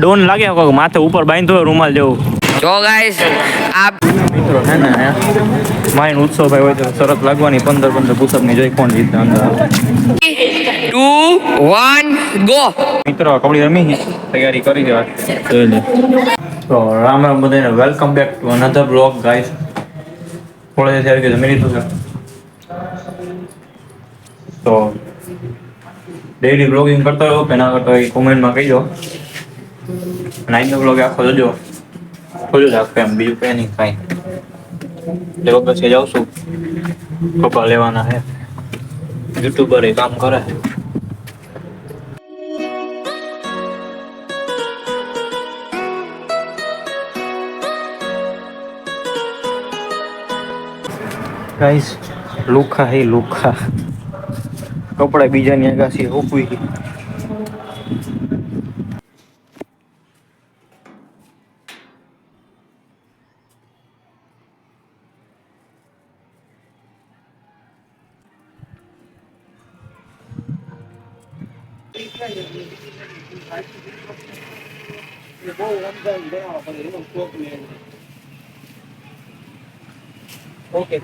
Don લાગે કોક માથે ઉપર બાંધ્યો હોય રૂમાલ જેવું. જો ગાઈસ આ મિત્રો હે ને માઇન ઉત્સવ ભાઈ હોય તો શરત લાગવાની પંદર પંદર પુષપની જોઈ કોણ જીતે અંદર. ટુ વન ગો મિત્રો કબડ્ડી રમી તૈયારી કરી દેવા જોઈ લે. તો રામ રામ બધાને welcome back to another blog guys થોડે આવી ગયું જમી લીધું છે. તો ડેઈલી બ્લોગિંગ કરતા રહો કે ના કરતા હોય કોમેન્ટમાં કહીજો. અને આજનો બ્લોગ આખો જોજો જોજો જ આખો એમ બીજું કંઈ નહીં કાંઈ એટલે પછી જાઉં છું કપા લેવાના છે યુટ્યુબર એ કામ કરે છે ગાઈસ લુખા હે લુખા કપડા બીજાની 你给我我们在你这样，我也能说服你。ओके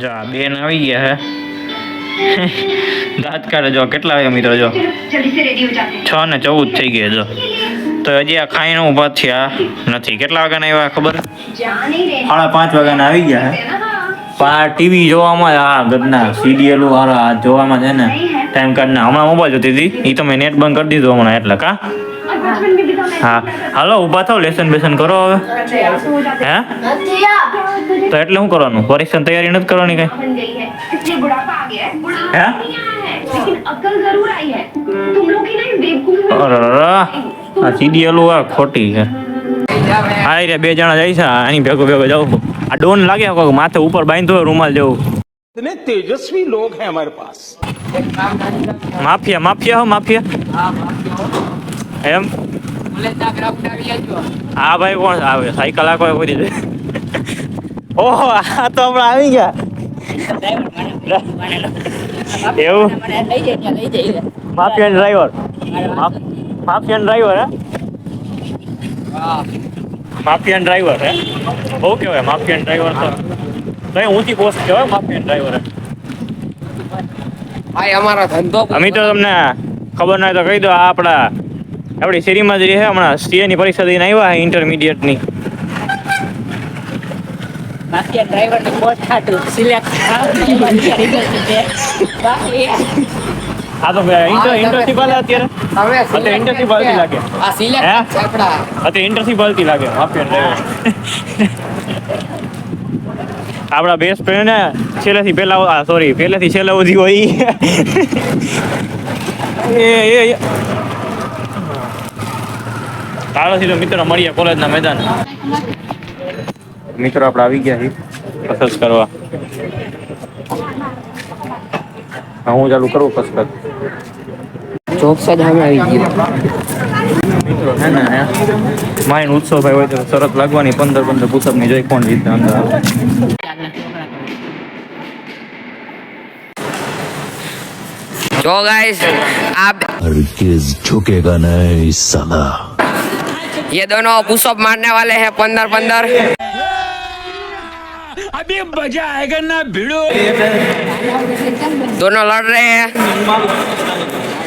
जा बेन आई है દાંત કાઢે જો, કેટલા વાગ્યા મિત્રો જો? છ ને ચૌદ થઈ ગયા જો. તો હજી આ ખાઈને ઊભા થયા નથી. કેટલા વાગ્યાના આવ્યા ખબર? સાડા પાંચ વાગ્યાના આવી ગયા પા ટીવી જોવામાં આ ઘટના, સિરિયલો આ જોવામાં છે ને ટાઈમ કાર્ડના હમણાં મોબાઈલ જોતી હતી. એ તમે નેટ બંધ કરી દીધો હમણાં એટલે, કા? और बचपन में भी तो मैं હા હાલો ઊભા થાવ લેસન બેસન કરો હવે तैयार तो हो जाते હે તો એટલે શું કરવાનું પરીક્ષાની તૈયારી નથી કરવાની કઈ बन गई है इसलिए बुढ़ापा आ गया है बुढ़ापा हैं? नहीं आया है लेकिन अक्ल जरूर आई है तुम लोग की ना बेवकूफ અરરરા, આ સિરિયલો આ ખોટી છે હા રે બે જણા જાય છે આની ભેગો ભેગો જાઉં આ ડોન લાગે કોક માથે ઉપર બાંધ્યો હોય રૂમાલ જેવું इतने तेजस्वी लोग हैं हमारे पास માફિયા માફિયા હો માફિયા એમ? હા ભાઈ કોણ આવે સાયકલ આખો કોઈ દીધે ઓહો આ તો હમણાં આવી ગયા. એવું? માફિયન ડ્રાઈવર માફિયન ડ્રાઈવર હે? માફિયન ડ્રાઈવર હે? બહુ કહેવાય માફિયન ડ્રાઈવર તો. કઈ ઊંચી પોસ્ટ કહેવાય માફિયન ડ્રાઈવર હે? ભાઈ અમારા ધંધો અમે તો તમને ખબર ના હોય તો કહી દો આ આપણા આપણી શેરીમાં જ રહે હમણાં સીએની પરીક્ષા દઈને આવ્યા ઇન્ટરમીડિયેટની બાકી ખાતું સિલેક્ટ આ તો ઇન્ટર ઇન્ટરશીપ હાલે અત્યારે? હવે અત્યારે ઇન્ટરશીપ હાલતી લાગે. આ સિલેક્ટ આપડા અત્યારે ઇન્ટરશીપ હાલતી લાગે. માફિયા ડ્રાઈવર આપણા બેસ્ટ ફ્રેન્ડ ને છેલ્લેથી પહેલા સોરી પહેલેથી છેલ્લે સુધી હોય. એ એ. ચાલો તો મિત્રો મળીએ કોલેજના મેદાન મિત્રો આપણે આવી ગયા છીએ કસરત કરવા હા હું ચાલુ કરું કસરત જોક્સ જ સામે આવી ગયો મિત્રો હે ને હે માઇન ઉત્સવ ભાઈ હોય તો શરત લાગવાની પંદર પંદર પુષપ ની જોઈ કોણ જીતે અંદર જો ગાઈસ आप हरगिज झुकेगा नहीं साला ये दोनों पुशअप मारने वाले हैं पंद्रह पंद्रह अभी मज़ा आएगा ना भिड़ो। दोनों लड़ रहे हैं।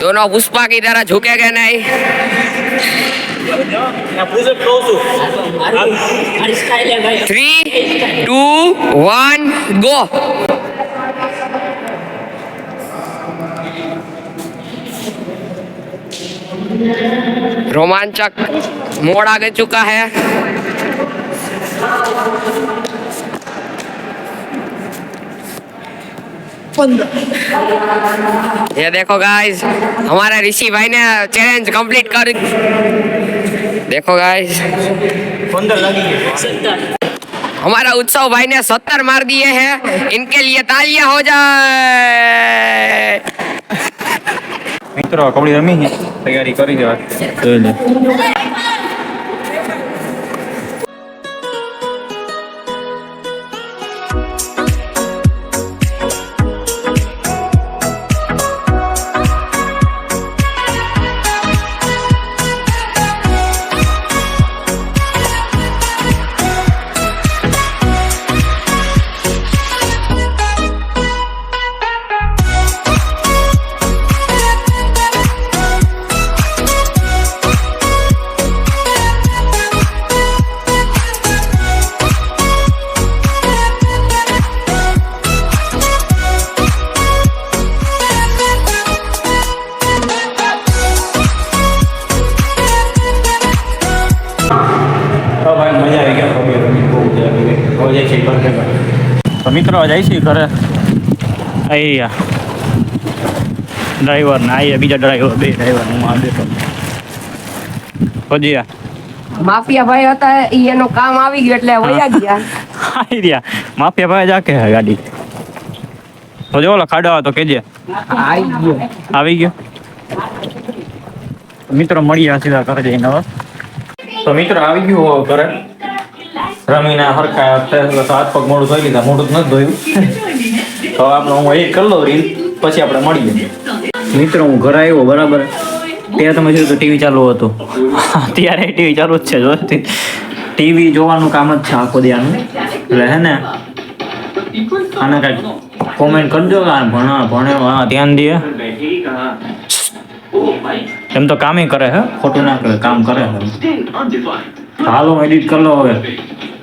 दोनों पुष्पा की तरह झुकेंगे नहीं। थ्री टू वन गो रोमांचक मोड़ आगे चुका है। ये देखो गाइस हमारा ऋषि भाई ने चैलेंज कंप्लीट कर देखो गाइस हमारा उत्सव भाई ने सत्तर मार दिए हैं, इनके लिए तालियाँ हो जाए। મિત્રો કબડ્ડી રમી તૈયારી કરી દેવા મજા આવી ગઈ જાય છે ઘરે ભેગા તો મિત્રો જાય છે ઘરે. અહીંયા ડ્રાઈવર ને અહીંયા બીજા ડ્રાઈવર બે ડ્રાઈવર હું આ બેઠો. ભજીયા. માફિયા ભાઈ હતા ઈ એનું કામ આવી ગયું એટલે વયા ગયા. આવી રહ્યા માફિયા ભાઈ જાકે ગાડી. તો જો ઓલો ખાડો તો કેજે. આવી ગયો. આવી ગયો. મિત્રો મળીએ સીધા ઘરે જઈને તો મિત્રો આવી ગયું ઘરે. રમીને હરખા હાથ પગ મોડું ધોઈ લીધા મોઢું જ નથી ધોયું. તો આપણે હું એ કરી લઉં રીલ પછી આપણે મળીએ. મિત્રો હું ઘરે આવ્યો બરાબર? ત્યાં તમે જોયું તો ટીવી ચાલુ હતું. ત્યારે ટીવી ચાલુ જ છે જો ટીવી જોવાનું કામ જ છે આખો દિયાનું. એટલે હે ને? આને કાંઈક કોમેન્ટ કરજો કે ભણા ભણે હા ધ્યાન દે. એમ તો કામે કરે હે? ખોટું ના કરે કામ કરે. હાલો એડિટ કરી લો હવે.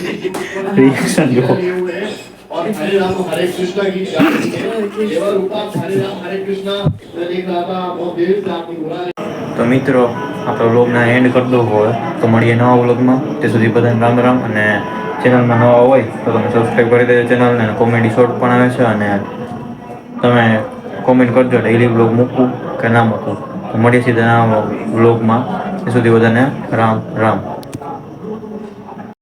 હોય રિએક્શન જો और हरे राम हरे कृष्णा की केवल रूपा हरे राम हरे कृष्णा मैं देख रहा था बहुत देर से आपको बुला रहे તો મિત્રો આપણો વ્લોગના એન્ડ કરી દો હોય તો મળીએ નવા વ્લોગમાં તે સુધી બધાને રામ રામ અને ચેનલમાં નવા હોય તો તમે સબસ્ક્રાઈબ કરી દેજો ચેનલને અને કોમેડી શોર્ટ પણ આવે છે અને તમે કોમેન્ટ કરજો ડેઈલી વ્લોગ મૂકવું કે ના મૂકવું તો મળીએ સીધા નવા વ્લોગમાં તે સુધી બધાને રામ રામ